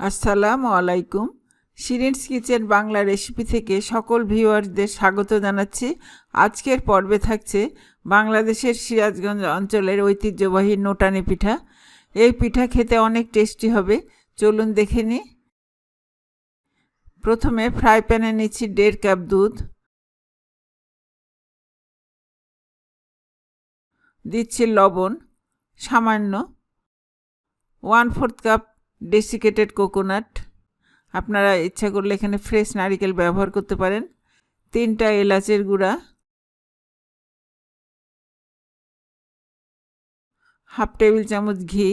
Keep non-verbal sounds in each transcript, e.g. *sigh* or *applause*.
আসসালামু আলাইকুম। শিরিনস kitchen Bangla recipe থেকে সকল ভিউয়ারদের স্বাগত জানাচ্ছি। আজকের পর্বে থাকছে বাংলাদেশের সিরাজগঞ্জ অঞ্চলের ঐতিহ্যবাহী নোটানি পিঠা। এই পিঠা খেতে অনেক টেস্টি হবে। চলুন দেখে নিই প্রথমে ফ্রাই প্যানে নিচ্ছি দেড় কাপ দুধ। দিচ্ছি লবণ, সামান্য। One fourth cup desiccated coconut আপনারা ইচ্ছা করলে এখানে ফ্রেশ নারিকেল ব্যবহার করতে পারেন। তিনটা এলাচের গুঁড়া। হাফ টেবিল চামচ ঘি।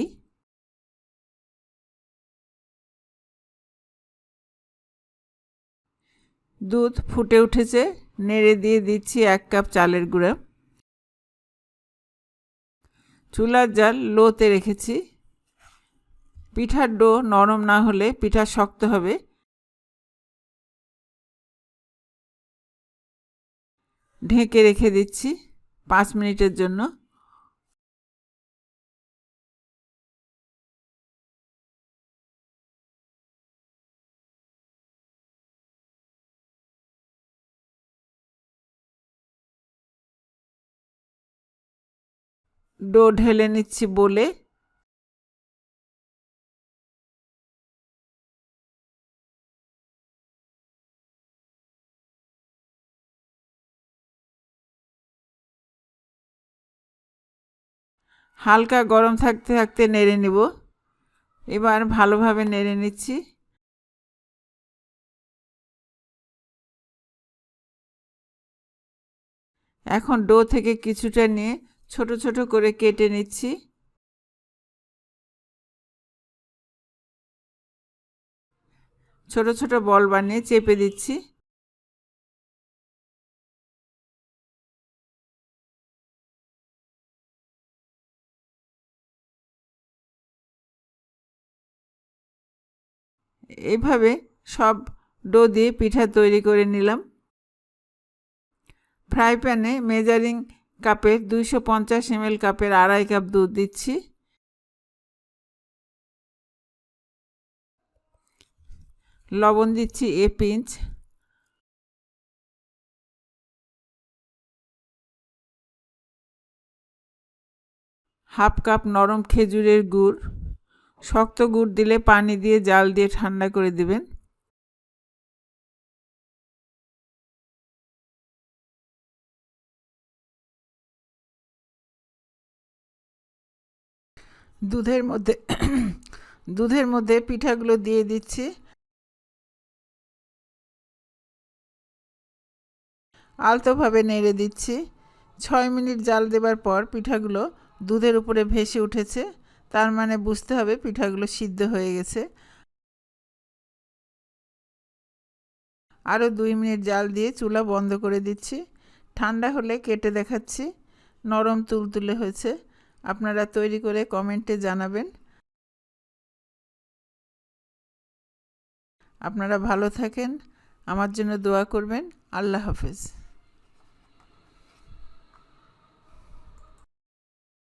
দুধ ফুটে উঠেছে। নেড়ে দিয়ে দিচ্ছি এক কাপ চালের গুঁড়া। চুলার জাল লোতে রেখেছি। পিঠার ডো নরম না হলে পিঠা শক্ত হবে। ঢেকে রেখে দিচ্ছি পাঁচ মিনিটের জন্য। ডো ঢেলে নিচ্ছি বলে হালকা গরম থাকতে থাকতে নেড়ে নিব। এবার ভালোভাবে নেড়ে নিচ্ছি। এখন ডো থেকে কিছুটা নিয়ে ছোট ছোট করে কেটে নিচ্ছি। ছোট ছোট বল বানিয়ে চেপে দিচ্ছি। এইভাবে সব ডো দিয়ে পিঠা তৈরি করে নিলাম। ফ্রাই প্যানে মেজারিং কাপের দুইশো পঞ্চাশ এমএল কাপের আড়াই কাপ দুধ দিচ্ছি। লবণ দিচ্ছি এ পিঞ্চ। হাফ কাপ নরম খেজুরের গুড়। শক্ত গুড় দিলে পানি দিয়ে জাল দিয়ে ঠান্ডা করে দিবেন। দুধের মধ্যে *coughs* দুধের মধ্যে পিঠাগুলো দিয়ে দিচ্ছি। আলতোভাবে নেড়ে দিচ্ছি। ছয় মিনিট জাল দেবার পর পিঠাগুলো দুধের উপরে ভেসে উঠেছে। তার মানে বুঝতে হবে পিঠাগুলো সিদ্ধ হয়ে গেছে। আরও দুই মিনিট জাল দিয়ে চুলা বন্ধ করে দিচ্ছি। ঠান্ডা হলে কেটে দেখাচ্ছি। নরম তুলতুলে হয়েছে। আপনারা তৈরি করে কমেন্টে জানাবেন। আপনারা ভালো থাকেন। আমার জন্য দোয়া করবেন। আল্লাহ হাফেজ।